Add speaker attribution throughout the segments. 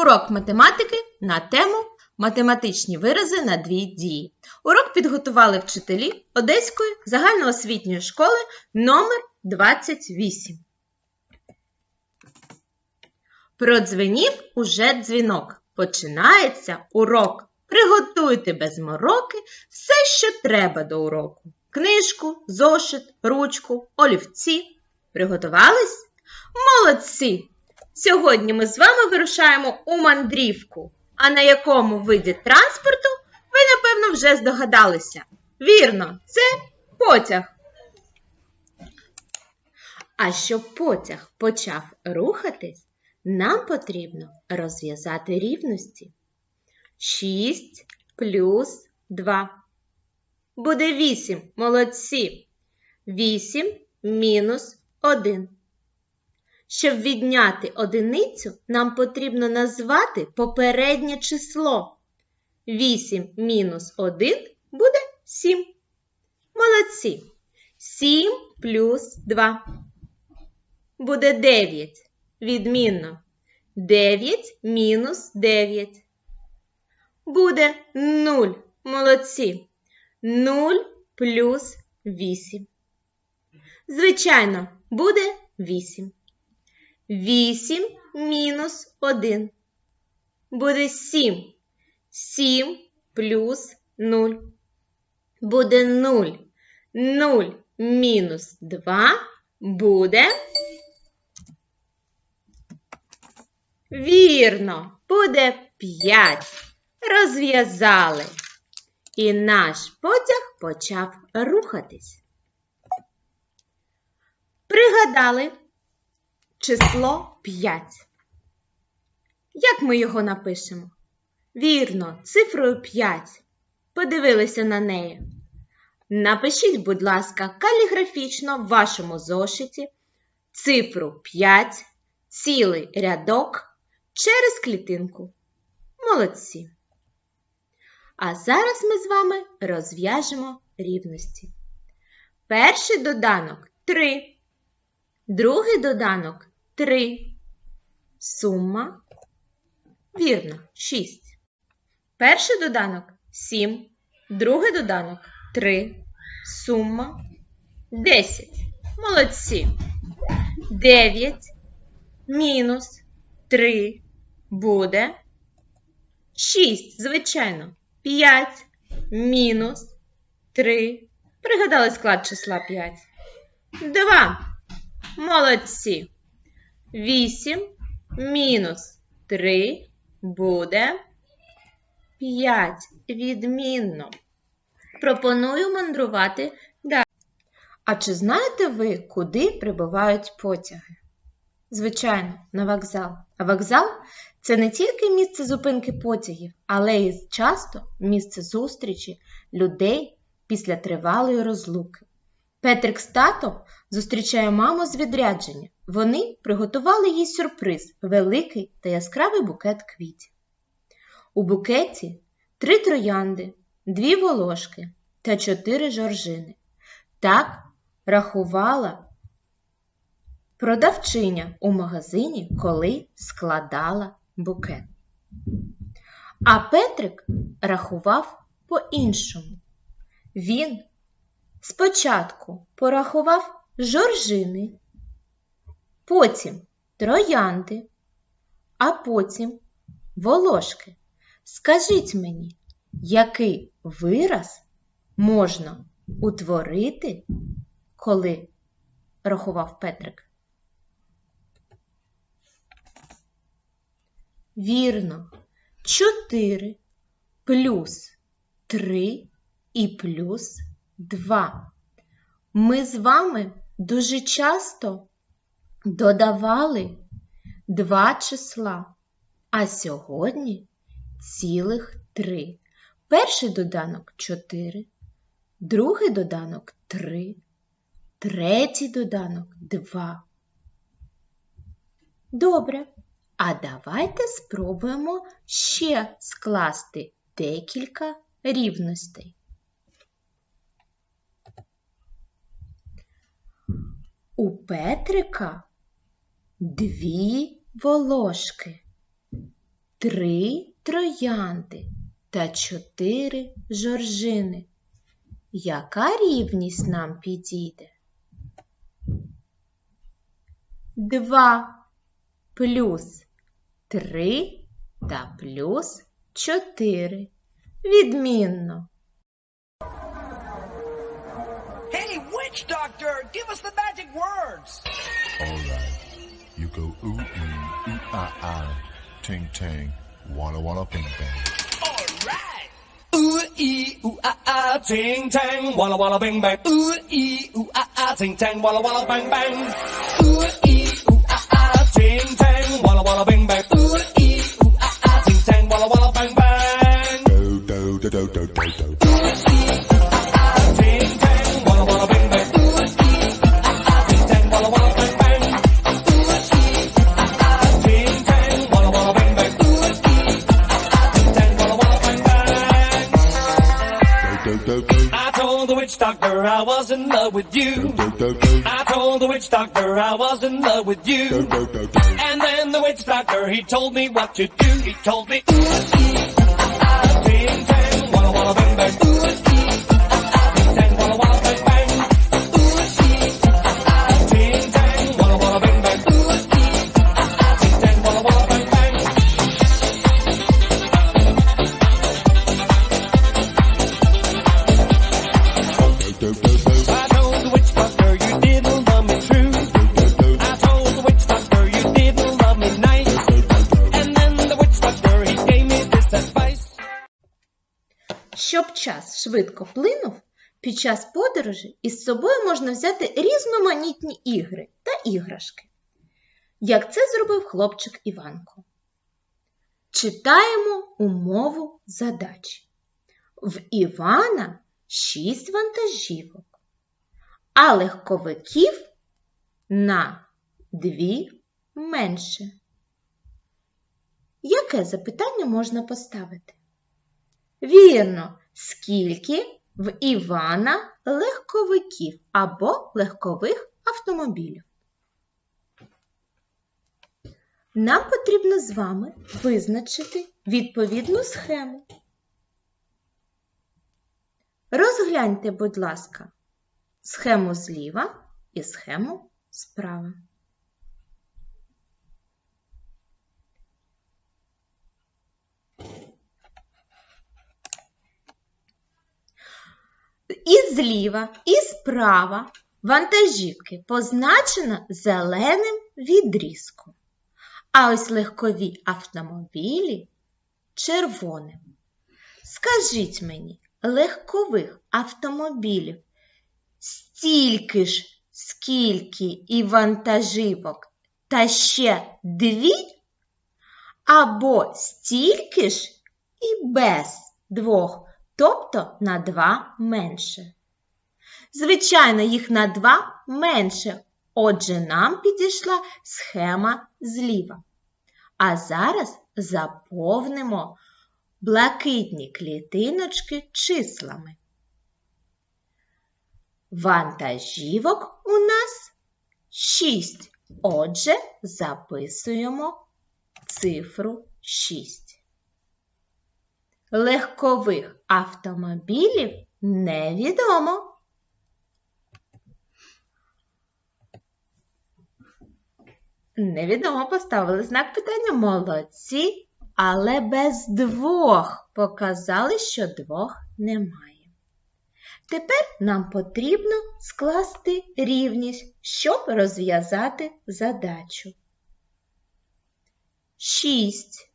Speaker 1: Урок математики на тему Математичні вирази на дві дії. Урок підготували вчителі Одеської загальноосвітньої школи номер 28. Продзвенів уже дзвінок. Починається урок. Приготуйте без мороки все, що треба до уроку. Книжку, зошит, ручку, олівці. Приготувались? Молодці! Сьогодні ми з вами вирушаємо у мандрівку. А на якому виді транспорту ви, напевно, вже здогадалися. Вірно, це потяг. А щоб потяг почав рухатись, нам потрібно розв'язати рівності. 6 плюс 2. Буде 8. Молодці. 8 мінус 1. Щоб відняти одиницю, нам потрібно назвати попереднє число. 8 мінус 1 буде 7. Молодці. 7 плюс 2. Буде 9. Відмінно. 9 мінус 9. Буде 0. Молодці. 0 плюс 8. Звичайно, буде 8. 8 мінус 1. Буде 7. 7 плюс 0. Буде 0. 0 мінус 2 буде. Вірно, буде 5. Розв'язали. І наш потяг почав рухатись. Пригадали число 5. Як ми його напишемо? Вірно, цифрою 5. Подивилися на неї. Напишіть, будь ласка, каліграфічно в вашому зошиті цифру 5, цілий рядок через клітинку. Молодці. А зараз ми з вами розв'яжемо рівності. Перший доданок 3. Другий доданок 3. Сума. Вірно, 6. Перший доданок 7. Другий доданок 3. Сума 10. Молодці. 9 мінус 3 буде 6, звичайно. 5 мінус 3. Пригадали склад числа 5. 2. Молодці. 8 мінус 3 буде 5. Відмінно. Пропоную мандрувати далі. А чи знаєте ви, куди прибувають потяги? Звичайно, на вокзал. А вокзал це не тільки місце зупинки потягів, але й часто місце зустрічі людей після тривалої розлуки. Петрик з татом зустрічає маму з відрядження. Вони приготували їй сюрприз великий та яскравий букет квітів. У букеті три троянди, дві волошки та чотири жоржини. Так рахувала продавчиня у магазині, коли складала букет. А Петрик рахував по-іншому. Він спочатку порахував жоржини, потім троянди, а потім волошки. Скажіть мені, який вираз можна утворити, коли рахував Петрик? Вірно, 4 плюс 3 і плюс 2. Ми з вами дуже часто додавали два числа, а сьогодні цілих 3. Перший доданок 4, другий доданок 3, третій доданок 2. Добре. А давайте спробуємо ще скласти декілька рівностей. У Петрика дві волошки. три троянди та чотири жоржини. Яка рівність нам підійде? Два плюс три та плюс чотири. Відмінно.
Speaker 2: Witch doctor, give us the magic words.
Speaker 3: Alright. You go ooh ee, ooh ah ah, ting tang, walla walla bing bang.
Speaker 2: All right.
Speaker 4: Ooh ee ooh ah ah ting tang walla walla bing bang. Ooh ee ooh ah ah ting tang walla walla bang bang. Ooh ee ooh ah ah ting tang walla walla bang bang. Ooh ee ooh ah ah ting tang walla walla bang bang.
Speaker 3: Do do do do do do do.
Speaker 4: Witch doctor I was in love with you. And then the witch doctor, he told me what to do. He told me, ooh, ee, ah, ah, ting, tang, walla, walla, bang, bang.
Speaker 1: Час швидко плинув, під час подорожі із собою можна взяти різноманітні ігри та іграшки. Як це зробив хлопчик Іванко. Читаємо умову задачі. В Івана шість вантажівок, а легковиків на дві менше. Яке запитання можна поставити? Вірно, скільки в Івана легковиків або легкових автомобілів. Нам потрібно з вами визначити відповідну схему. Розгляньте, будь ласка, схему зліва і схему справа. І зліва, і справа вантажівки позначено зеленим відрізком, а ось легкові автомобілі червоним. Скажіть мені, легкових автомобілів стільки ж, скільки і вантажівок, та ще дві? Або стільки ж і без двох, тобто на два менше. Звичайно, їх на два менше, отже, нам підійшла схема зліва. А зараз заповнимо блакитні клітиночки числами. Вантажівок у нас 6. Отже, записуємо цифру 6. Легкових автомобілів невідомо. Невідомо поставили знак питання молодці, але без двох показали, що двох немає. Тепер нам потрібно скласти рівність, щоб розв'язати задачу. 6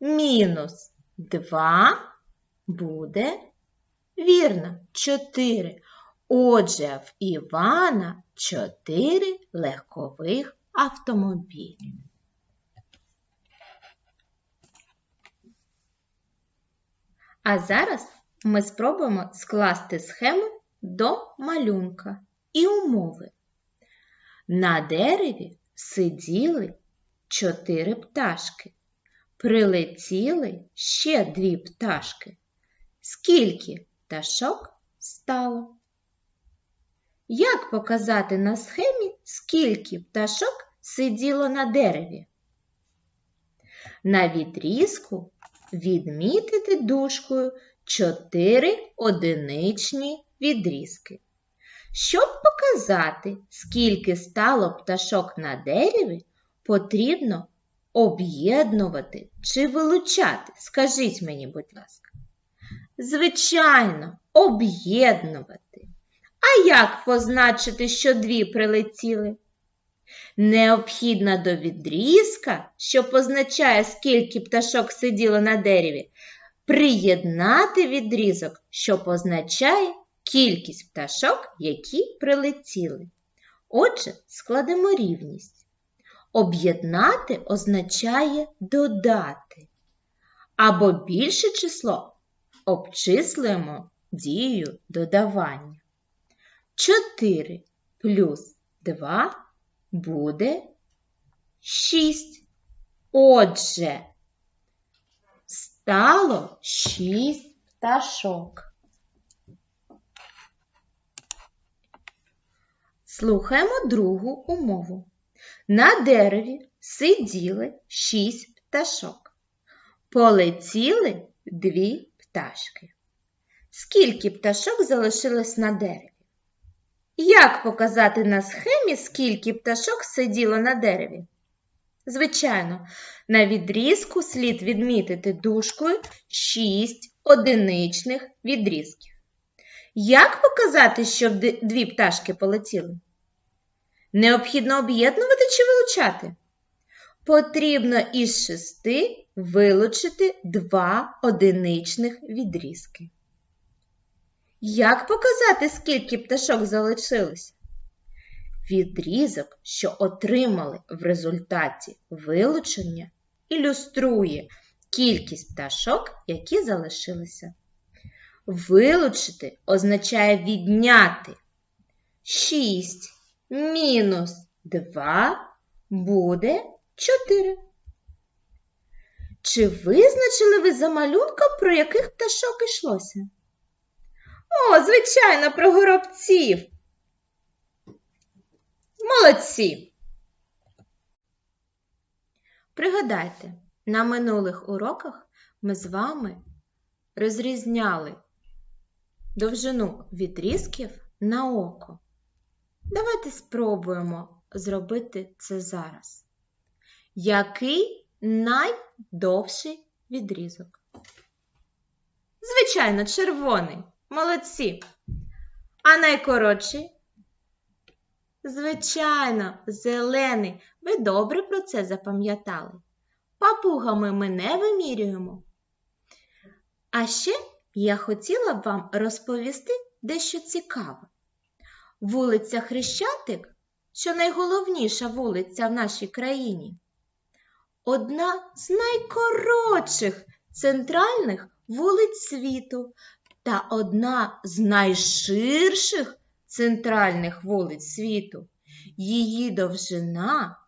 Speaker 1: мінус 2 буде вірно 4. Отже, в Івана 4 легкових автомобілі. А зараз ми спробуємо скласти схему до малюнка і умови. На дереві сиділи чотири пташки. Прилетіли ще дві пташки. Скільки пташок стало? Як показати на схемі, скільки пташок сиділо на дереві? На відрізку відмітити дужкою чотири одиничні відрізки. Щоб показати, скільки стало пташок на дереві, потрібно об'єднувати чи вилучати. Скажіть мені, будь ласка. Звичайно, об'єднувати. А як позначити, що дві прилетіли? Необхідно до відрізка, що позначає, скільки пташок сиділо на дереві, приєднати відрізок, що позначає кількість пташок, які прилетіли. Отже, складемо рівність. Об'єднати означає додати. Або більше число обчислюємо дією додавання. 4 плюс 2 буде 6. Отже, стало 6 пташок. Слухаємо другу умову. На дереві сиділи 6 пташок. Полетіли дві пташки. Скільки пташок залишилось на дереві? Як показати на схемі, скільки пташок сиділо на дереві? Звичайно, на відрізку слід відмітити дужкою 6 одиничних відрізків. Як показати, що дві пташки полетіли? Необхідно об'єднувати чи вилучати? Потрібно із шести вилучити два одиничних відрізки. Як показати, скільки пташок залишилося? Відрізок, що отримали в результаті вилучення, ілюструє кількість пташок, які залишилися. Вилучити означає відняти 6 мінус 2 буде 4. Чи визначили ви за малюнком, про яких пташок йшлося? О, звичайно, про горобців. Молодці. Пригадайте, на минулих уроках ми з вами розрізняли довжину відрізків на око. Давайте спробуємо зробити це зараз. Який найдовший відрізок? Звичайно, червоний. Молодці. А найкоротший? Звичайно, зелений. Ви добре про це запам'ятали. Папугами ми не вимірюємо. А ще я хотіла б вам розповісти дещо цікаве. Вулиця Хрещатик, що найголовніша вулиця в нашій країні, одна з найкоротших центральних вулиць світу та одна з найширших центральних вулиць світу. Її довжина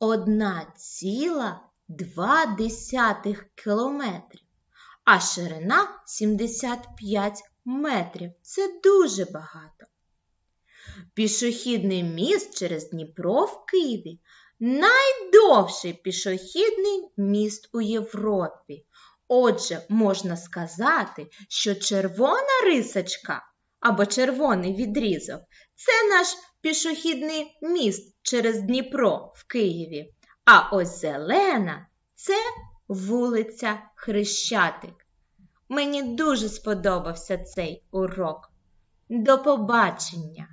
Speaker 1: 1,2 кілометрів, а ширина 75 метрів. Це дуже багато. Пішохідний міст через Дніпро в Києві найдовший пішохідний міст у Європі. Отже, можна сказати, що червона рисочка або червоний відрізок це наш пішохідний міст через Дніпро в Києві. А ось зелена це вулиця Хрещатик. Мені дуже сподобався цей урок. До побачення!